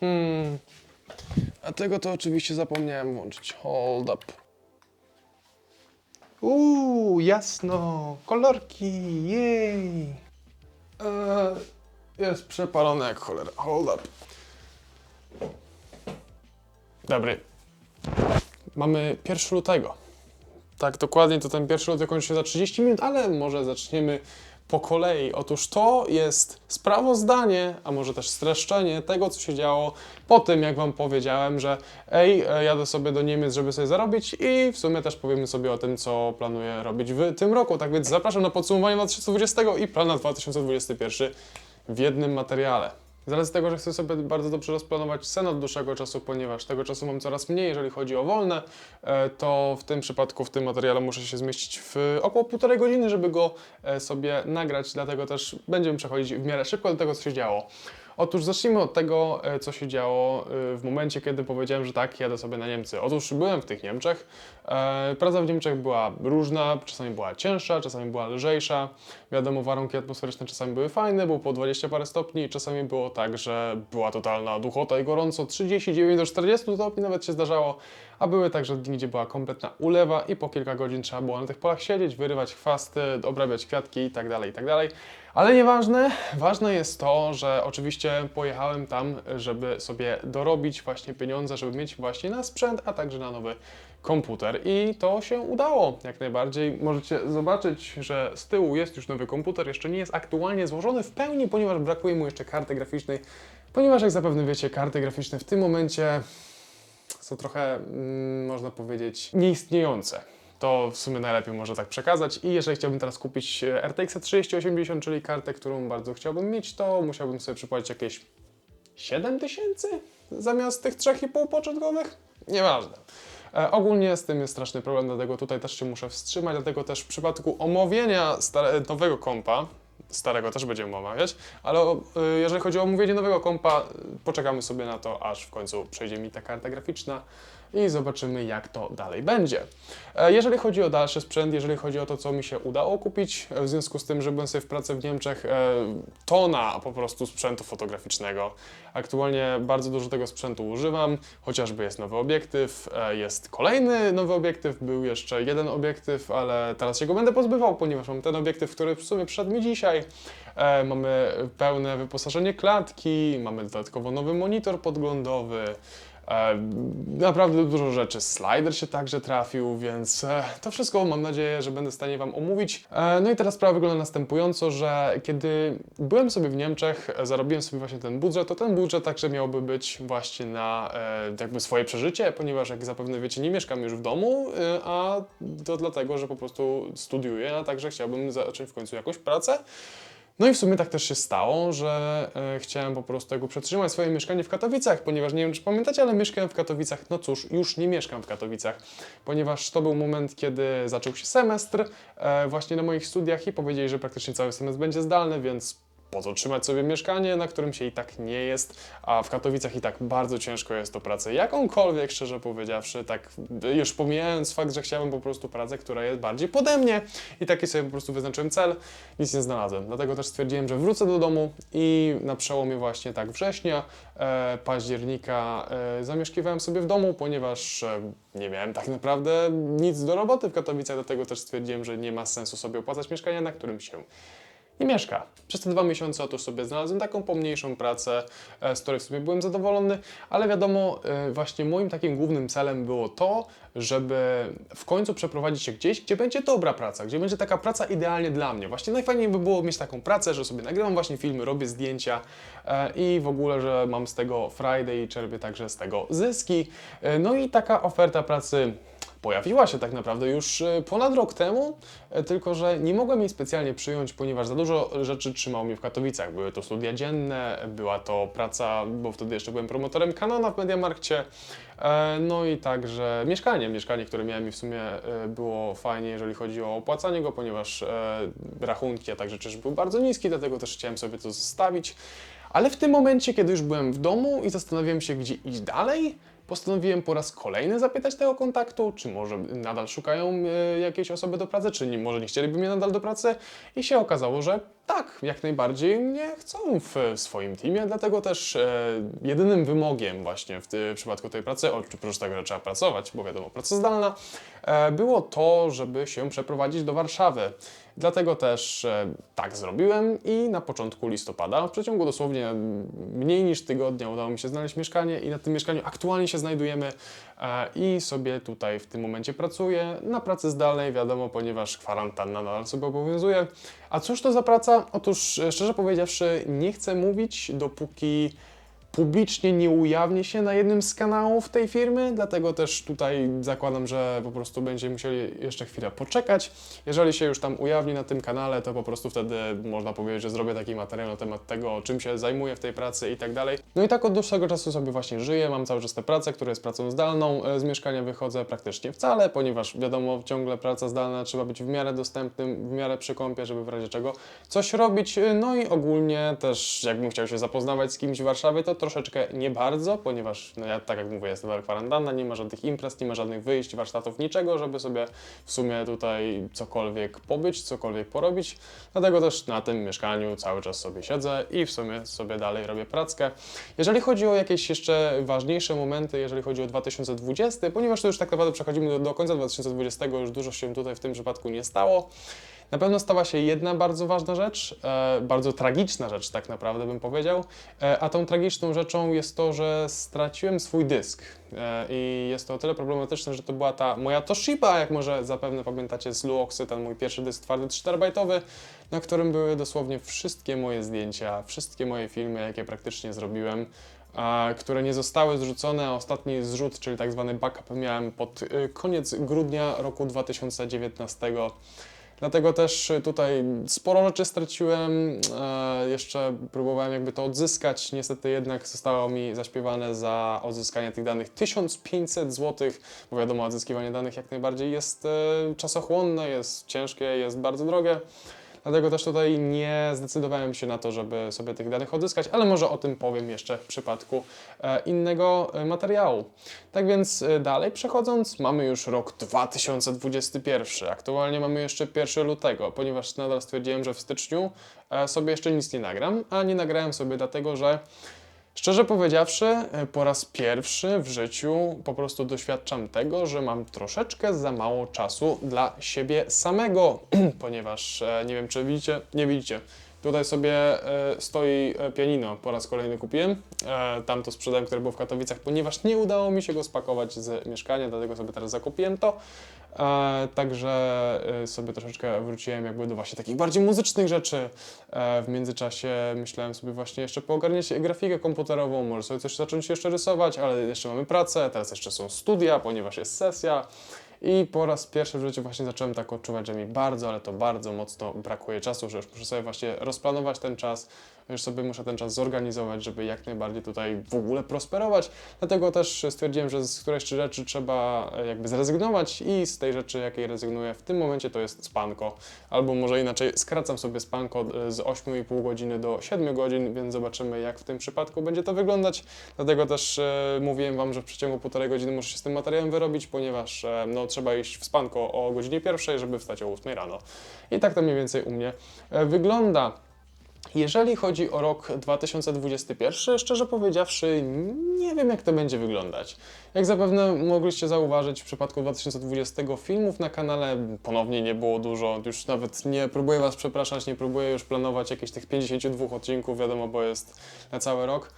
Hmm. A tego to oczywiście zapomniałem włączyć. Hold up. Uuu, jasno, kolorki, jej. Eee, jest przepalone jak cholera. Hold up. Dobry. Mamy 1 lutego. Tak, dokładnie to ten 1 luty kończy się za 30 minut, ale może zaczniemy po kolei. Otóż to jest sprawozdanie, a może też streszczenie tego, co się działo po tym, jak Wam powiedziałem, że ej, e, jadę sobie do Niemiec, żeby sobie zarobić i w sumie też powiemy sobie o tym, co planuję robić w tym roku. Tak więc zapraszam na podsumowanie 2020 i plan na 2021 w jednym materiale. Z racji tego, że chcę sobie bardzo dobrze rozplanować sen od dłuższego czasu, ponieważ tego czasu mam coraz mniej, jeżeli chodzi o wolne, e, to w tym przypadku, w tym materiale muszę się zmieścić w około półtorej godziny, żeby go e, sobie nagrać, dlatego też będziemy przechodzić w miarę szybko do tego, co się działo. Otóż zacznijmy od tego, e, co się działo e, w momencie, kiedy powiedziałem, że tak, jadę sobie na Niemcy. Otóż byłem w tych Niemczech. E, Praca w Niemczech była różna, czasami była cięższa, czasami była lżejsza. Wiadomo, warunki atmosferyczne czasami były fajne, było po 20 parę stopni, czasami było tak, że była totalna duchota i gorąco, 39 do 40 stopni nawet się zdarzało, a były także dni, gdzie była kompletna ulewa i po kilka godzin trzeba było na tych polach siedzieć, wyrywać chwasty, obrabiać kwiatki i tak Ale nieważne, ważne jest to, że oczywiście pojechałem tam, żeby sobie dorobić właśnie pieniądze, żeby mieć właśnie na sprzęt, a także na nowy komputer. I to się udało jak najbardziej. Możecie zobaczyć, że z tyłu jest już nowy komputer, jeszcze nie jest aktualnie złożony w pełni, ponieważ brakuje mu jeszcze karty graficznej, ponieważ jak zapewne wiecie, karty graficzne w tym momencie są trochę, mm, można powiedzieć, nieistniejące. To w sumie najlepiej może tak przekazać. I jeżeli chciałbym teraz kupić e, RTX 3080, czyli kartę, którą bardzo chciałbym mieć, to musiałbym sobie przypłacić jakieś 7 tysięcy zamiast tych 3,5 początkowych? Nieważne. E, ogólnie z tym jest straszny problem, dlatego tutaj też się muszę wstrzymać, dlatego też w przypadku omówienia stare, nowego kompa, starego też będziemy omawiać, ale y, jeżeli chodzi o omówienie nowego kompa, poczekamy sobie na to, aż w końcu przejdzie mi ta karta graficzna i zobaczymy, jak to dalej będzie. E, Jeżeli chodzi o dalszy sprzęt, jeżeli chodzi o to, co mi się udało kupić, e, w związku z tym, że byłem sobie w pracy w Niemczech, e, tona po prostu sprzętu fotograficznego. Aktualnie bardzo dużo tego sprzętu używam, chociażby jest nowy obiektyw, jest kolejny nowy obiektyw, był jeszcze jeden obiektyw, ale teraz się go będę pozbywał, ponieważ mam ten obiektyw, który w sumie przyszedł mi dzisiaj. Mamy pełne wyposażenie klatki, mamy dodatkowo nowy monitor podglądowy. E, Naprawdę dużo rzeczy. Slider się także trafił, więc e, to wszystko mam nadzieję, że będę w stanie Wam omówić. E, No i teraz sprawa wygląda następująco, że kiedy byłem sobie w Niemczech, zarobiłem sobie właśnie ten budżet, to ten budżet także miałby być właśnie na jakby swoje przeżycie, ponieważ jak zapewne wiecie, nie mieszkam już w domu, a to dlatego, że po prostu studiuję, a także chciałbym zacząć w końcu jakąś pracę. No i w sumie tak też się stało, że e, chciałem po prostu jakby przetrzymać swoje mieszkanie w Katowicach, ponieważ nie wiem, czy pamiętacie, ale mieszkałem w Katowicach. No cóż, już nie mieszkam w Katowicach, ponieważ to był moment, kiedy zaczął się semestr e, właśnie na moich studiach i powiedzieli, że praktycznie cały semestr będzie zdalny, więc po co trzymać sobie mieszkanie, na którym się i tak nie jest, a w Katowicach i tak bardzo ciężko jest to pracę jakąkolwiek, szczerze powiedziawszy, tak już pomijając fakt, że chciałem po prostu pracę, która jest bardziej pode mnie i taki sobie po prostu wyznaczyłem cel, nic nie znalazłem. Dlatego też stwierdziłem, że wrócę do domu i na przełomie właśnie tak września, e, października e, zamieszkiwałem sobie w domu, ponieważ e, nie miałem tak naprawdę nic do roboty w Katowicach, dlatego też stwierdziłem, że nie ma sensu sobie opłacać mieszkania, na którym się nie mieszka. Przez te dwa miesiące otóż sobie znalazłem taką pomniejszą pracę, e, z której w sumie byłem zadowolony, ale wiadomo, e, właśnie moim takim głównym celem było to, żeby w końcu przeprowadzić się gdzieś, gdzie będzie dobra praca, gdzie będzie taka praca idealnie dla mnie. Właśnie najfajniej by było mieć taką pracę, że sobie nagrywam właśnie filmy, robię zdjęcia e, i w ogóle, że mam z tego Friday i czerpię także z tego zyski. No i taka oferta pracy pojawiła się tak naprawdę już e, ponad rok temu, e, tylko że nie mogłem jej specjalnie przyjąć, ponieważ za dużo rzeczy trzymało mnie w Katowicach. Były to studia dzienne, była to praca, bo wtedy jeszcze byłem promotorem Canona w Mediamarkcie, e, no i także mieszkanie, mieszkanie, które miałem i w sumie e, było fajnie, jeżeli chodzi o opłacanie go, ponieważ rachunki, a także czynsz był bardzo niski, dlatego też chciałem sobie to zostawić. Ale w tym momencie, kiedy już byłem w domu i zastanawiałem się, gdzie iść dalej, postanowiłem po raz kolejny zapytać tego kontaktu, czy może nadal szukają e, jakiejś osoby do pracy, czy nie, może nie chcieliby mnie nadal do pracy i się okazało, że tak, jak najbardziej mnie chcą w swoim teamie, dlatego też e, jedynym wymogiem właśnie w, przypadku tej pracy, oprócz tego, że trzeba pracować, bo wiadomo, praca zdalna, e, było to, żeby się przeprowadzić do Warszawy. Dlatego też e, tak zrobiłem i na początku listopada, w przeciągu dosłownie mniej niż tygodnia udało mi się znaleźć mieszkanie i na tym mieszkaniu aktualnie się znajdujemy e, i sobie tutaj w tym momencie pracuję. Na pracy zdalnej, wiadomo, ponieważ kwarantanna nadal sobie obowiązuje. A cóż to za praca? Otóż, e, szczerze powiedziawszy, nie chcę mówić, dopóki publicznie nie ujawni się na jednym z kanałów tej firmy, dlatego też tutaj zakładam, że po prostu będziemy musieli jeszcze chwilę poczekać. Jeżeli się już tam ujawni na tym kanale, to po prostu wtedy można powiedzieć, że zrobię taki materiał na temat tego, czym się zajmuję w tej pracy i tak dalej. No i tak od dłuższego czasu sobie właśnie żyję, mam cały czas tę pracę, która jest pracą zdalną, E, z mieszkania wychodzę praktycznie wcale, ponieważ wiadomo, ciągle praca zdalna, trzeba być w miarę dostępnym, w miarę przy kąpie, żeby w razie czego coś robić, E, no i ogólnie też jakbym chciał się zapoznawać z kimś w Warszawie, to troszeczkę nie bardzo, ponieważ no ja tak jak mówię, jest nadal kwarantanna, nie ma żadnych imprez, nie ma żadnych wyjść, warsztatów, niczego, żeby sobie w sumie tutaj cokolwiek pobyć, cokolwiek porobić. Dlatego też na tym mieszkaniu cały czas sobie siedzę i w sumie sobie dalej robię prackę. Jeżeli chodzi o jakieś jeszcze ważniejsze momenty, jeżeli chodzi o 2020, ponieważ to już tak naprawdę przechodzimy do, do końca 2020, już dużo się tutaj w tym przypadku nie stało. Na pewno stała się jedna bardzo ważna rzecz, e, bardzo tragiczna rzecz, tak naprawdę bym powiedział. E, a tą tragiczną rzeczą jest to, że straciłem swój dysk. E, I jest to o tyle problematyczne, że to była ta moja Toshiba, jak może zapewne pamiętacie z Luoxy, ten mój pierwszy dysk twardy 4-bajtowy, na którym były dosłownie wszystkie moje zdjęcia, wszystkie moje filmy, jakie praktycznie zrobiłem. które nie zostały zrzucone, ostatni zrzut, czyli tak zwany backup, miałem pod koniec grudnia roku 2019. Dlatego też tutaj sporo rzeczy straciłem. E, jeszcze próbowałem jakby to odzyskać. Niestety jednak zostało mi zaśpiewane za odzyskanie tych danych 1500 zł, bo wiadomo, odzyskiwanie danych jak najbardziej jest e, czasochłonne, jest ciężkie, jest bardzo drogie. Dlatego też tutaj nie zdecydowałem się na to, żeby sobie tych danych odzyskać, ale może o tym powiem jeszcze w przypadku e, innego e, materiału. Tak więc e, dalej przechodząc, mamy już rok 2021. Aktualnie mamy jeszcze 1 lutego, ponieważ nadal stwierdziłem, że w styczniu sobie jeszcze nic nie nagram, a nie nagrałem sobie dlatego, że Szczerze powiedziawszy, e, po raz pierwszy w życiu po prostu doświadczam tego, że mam troszeczkę za mało czasu dla siebie samego, ponieważ e, nie wiem, czy widzicie, nie widzicie. Tutaj sobie e, stoi e, pianino, po raz kolejny kupiłem. E, tam to sprzedałem, które było w Katowicach, ponieważ nie udało mi się go spakować z mieszkania, dlatego sobie teraz zakupiłem to. Także sobie troszeczkę wróciłem jakby do właśnie takich bardziej muzycznych rzeczy. W międzyczasie myślałem sobie właśnie jeszcze poogarniać grafikę komputerową, może sobie coś zacząć jeszcze rysować, ale jeszcze mamy pracę, teraz jeszcze są studia, ponieważ jest sesja. I po raz pierwszy w życiu właśnie zacząłem tak odczuwać, że mi bardzo, ale to bardzo mocno brakuje czasu, że już muszę sobie właśnie rozplanować ten czas, już sobie muszę ten czas zorganizować, żeby jak najbardziej tutaj w ogóle prosperować. Dlatego też stwierdziłem, że z którejś rzeczy trzeba e, jakby zrezygnować i z tej rzeczy, jakiej rezygnuję w tym momencie, to jest spanko. Albo może inaczej, skracam sobie spanko e, z 8,5 godziny do 7 godzin, więc zobaczymy, jak w tym przypadku będzie to wyglądać. Dlatego też e, mówiłem Wam, że w przeciągu półtorej godziny muszę się z tym materiałem wyrobić, ponieważ e, no, trzeba iść w spanko o godzinie pierwszej, żeby wstać o 8 rano. I tak to mniej więcej u mnie e, wygląda. Jeżeli chodzi o rok 2021, szczerze powiedziawszy, nie wiem jak to będzie wyglądać. Jak zapewne mogliście zauważyć, w przypadku 2020 filmów na kanale ponownie nie było dużo. Już nawet nie próbuję Was przepraszać, nie próbuję już planować jakichś tych 52 odcinków, wiadomo, bo jest na cały rok.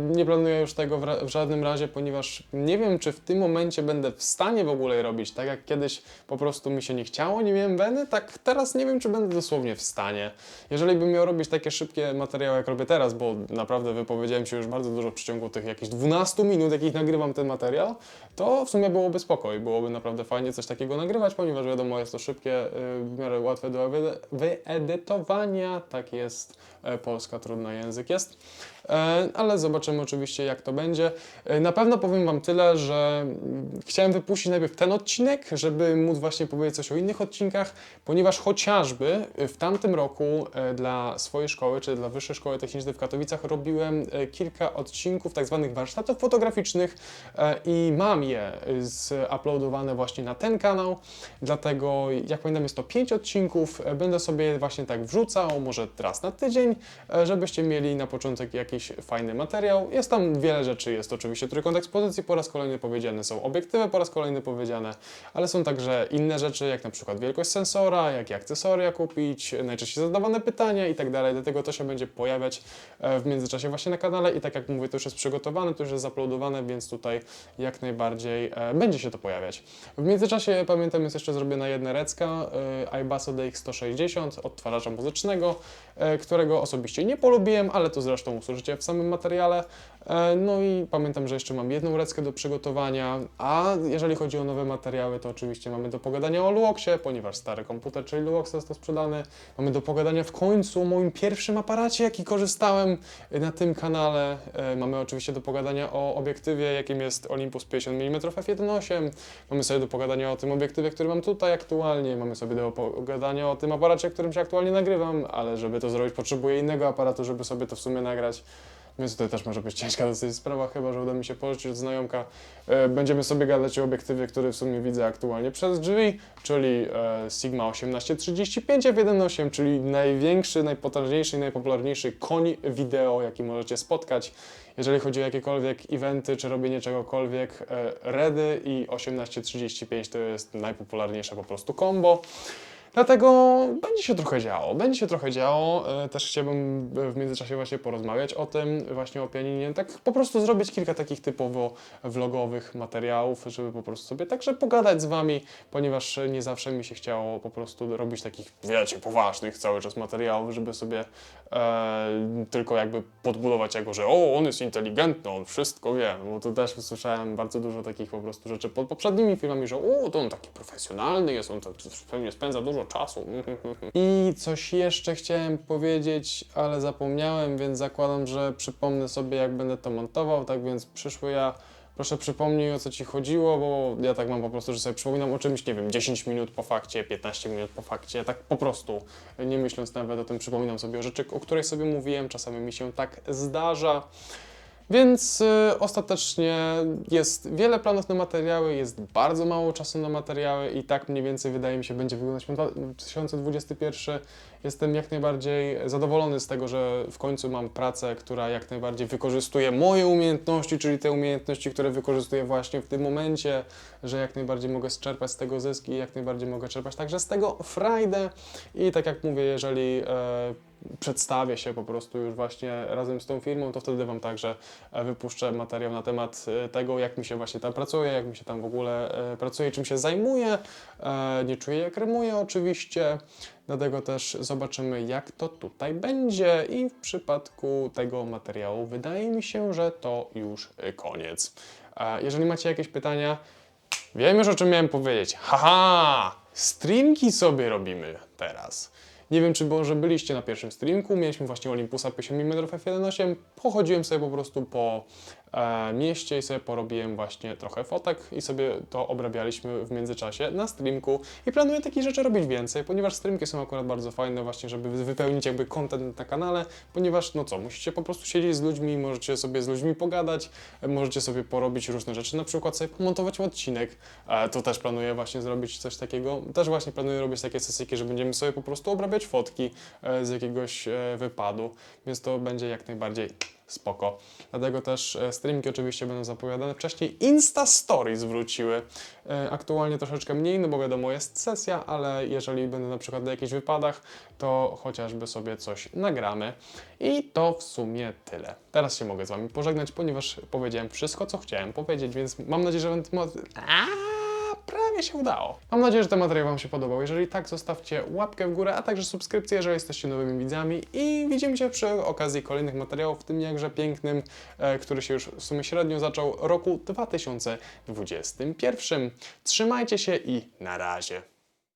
Nie planuję już tego w, żadnym razie, ponieważ nie wiem, czy w tym momencie będę w stanie w ogóle robić. Tak jak kiedyś po prostu mi się nie chciało, nie miałem weny, tak teraz nie wiem, czy będę dosłownie w stanie. Jeżeli bym miał robić takie szybkie materiały, jak robię teraz, bo naprawdę wypowiedziałem się już bardzo dużo w przeciągu tych jakichś 12 minut, jakich nagrywam ten materiał, to w sumie byłoby spokoj. Byłoby naprawdę fajnie coś takiego nagrywać, ponieważ wiadomo, jest to szybkie, y, w miarę łatwe do wyed- wyedytowania. Tak jest, e, polska trudny język jest. E, ale zobaczymy oczywiście jak to będzie. E, Na pewno powiem Wam tyle, że chciałem wypuścić najpierw ten odcinek, żeby móc właśnie powiedzieć coś o innych odcinkach, ponieważ chociażby w tamtym roku e, dla swojej szkoły, czy dla Wyższej Szkoły Technicznej w Katowicach robiłem kilka odcinków tak zwanych warsztatów fotograficznych i mam je zuploadowane właśnie na ten kanał, dlatego jak pamiętam jest to 5 odcinków, będę sobie właśnie tak wrzucał, może raz na tydzień, żebyście mieli na początek jakiś fajny materiał. Jest tam wiele rzeczy, jest oczywiście trójkąt ekspozycji, po raz kolejny powiedziane są obiektywy, po raz kolejny powiedziane, ale są także inne rzeczy, jak na przykład wielkość sensora, jakie akcesoria kupić, najczęściej zadawane pytania i tak dalej, dlatego to się będzie pojawiać e, w międzyczasie właśnie na kanale i tak jak mówię, to już jest przygotowane, to już jest zaploadowane, więc tutaj jak najbardziej e, będzie się to pojawiać. W międzyczasie pamiętam jest jeszcze zrobiona jedna recka e, iBasso DX160 odtwarzacza muzycznego, którego osobiście nie polubiłem, ale to zresztą usłyszycie w samym materiale. E, No i pamiętam, że jeszcze mam jedną reckę do przygotowania, a jeżeli chodzi o nowe materiały, to oczywiście mamy do pogadania o Luoxie, ponieważ stary komputer, czyli Luox został sprzedany. Mamy do pogadania w końcu o moim pierwszym aparacie, jaki korzystałem na tym kanale. E, Mamy oczywiście do pogadania o obiektywie, jakim jest Olympus 50 mm f1.8. Mamy sobie do pogadania o tym obiektywie, który mam tutaj aktualnie. Mamy sobie do pogadania o tym aparacie, którym się aktualnie nagrywam, ale żeby to zrobić, potrzebuję innego aparatu, żeby sobie to w sumie nagrać. Więc tutaj też może być ciężka dosyć sprawa, chyba że uda mi się pożyczyć od znajomka. E, Będziemy sobie gadać o obiektywie, który w sumie widzę aktualnie przez drzwi, czyli e, Sigma 1835 f1.8, czyli największy, najpotężniejszy i najpopularniejszy koń wideo, jaki możecie spotkać. Jeżeli chodzi o jakiekolwiek eventy czy robienie czegokolwiek, e, Redy i 1835 to jest najpopularniejsze po prostu combo. Dlatego będzie się trochę działo, będzie się trochę działo. E, Też chciałbym w międzyczasie właśnie porozmawiać o tym, właśnie o pianinie. Tak po prostu zrobić kilka takich typowo vlogowych materiałów, żeby po prostu sobie także pogadać z Wami, ponieważ nie zawsze mi się chciało po prostu robić takich, wiecie, poważnych cały czas materiałów, żeby sobie e, tylko jakby podbudować jego, że o, on jest inteligentny, on wszystko wie. Bo to też usłyszałem bardzo dużo takich po prostu rzeczy pod poprzednimi filmami, że o, to on taki profesjonalny jest, on to pewnie spędza dużo czasu. I coś jeszcze chciałem powiedzieć, ale zapomniałem, więc zakładam, że przypomnę sobie, jak będę to montował. Tak więc przyszły ja. Proszę przypomnij o co ci chodziło, bo ja tak mam po prostu, że sobie przypominam o czymś, nie wiem, 10 minut po fakcie, 15 minut po fakcie, tak po prostu, nie myśląc nawet o tym, przypominam sobie o rzeczy, o której sobie mówiłem, czasami mi się tak zdarza. Więc y, ostatecznie jest wiele planów na materiały, jest bardzo mało czasu na materiały i tak mniej więcej wydaje mi się będzie wyglądać 2021. Jestem jak najbardziej zadowolony z tego, że w końcu mam pracę, która jak najbardziej wykorzystuje moje umiejętności, czyli te umiejętności, które wykorzystuję właśnie w tym momencie, że jak najbardziej mogę czerpać z tego zyski, jak najbardziej mogę czerpać także z tego frajdę i tak jak mówię, jeżeli e, przedstawię się po prostu już właśnie razem z tą firmą, to wtedy Wam także e, wypuszczę materiał na temat e, tego, jak mi się właśnie tam pracuje, jak mi się tam w ogóle pracuje, czym się zajmuję. Nie czuję jak rymuję oczywiście, dlatego też zobaczymy jak to tutaj będzie i w przypadku tego materiału wydaje mi się, że to już koniec. Jeżeli macie jakieś pytania, Wiem już o czym miałem powiedzieć. Haha! Streamki sobie robimy teraz. Nie wiem, czy może byliście na pierwszym streamku. Mieliśmy właśnie Olympusa 50 mm f1.8. Pochodziłem sobie po prostu po mieście i sobie porobiłem właśnie trochę fotek i sobie to obrabialiśmy w międzyczasie na streamku. I planuję takich rzeczy robić więcej, ponieważ streamki są akurat bardzo fajne właśnie, żeby wy- wypełnić jakby content na kanale, ponieważ no co, musicie po prostu siedzieć z ludźmi, możecie sobie z ludźmi pogadać, e, możecie sobie porobić różne rzeczy, na przykład sobie pomontować odcinek. E, to też planuję właśnie zrobić coś takiego. Też właśnie planuję robić takie sesyjki, że będziemy sobie po prostu obrabiać fotki e, z jakiegoś e, wypadu, więc to będzie jak najbardziej spoko. Dlatego też e, streamki oczywiście będą zapowiadane wcześniej. Insta Stories wróciły. E, Aktualnie troszeczkę mniej, no bo wiadomo jest sesja, ale jeżeli będę na przykład na jakichś wypadach, to chociażby sobie coś nagramy. I to w sumie tyle. Teraz się mogę z Wami pożegnać, ponieważ powiedziałem wszystko, co chciałem powiedzieć, więc mam nadzieję, że będę... Się udało. Mam nadzieję, że ten materiał Wam się podobał. Jeżeli tak, zostawcie łapkę w górę, a także subskrypcję, jeżeli jesteście nowymi widzami i widzimy się przy okazji kolejnych materiałów, w tym jakże pięknym, e, który się już w sumie średnio zaczął roku 2021. Trzymajcie się i na razie.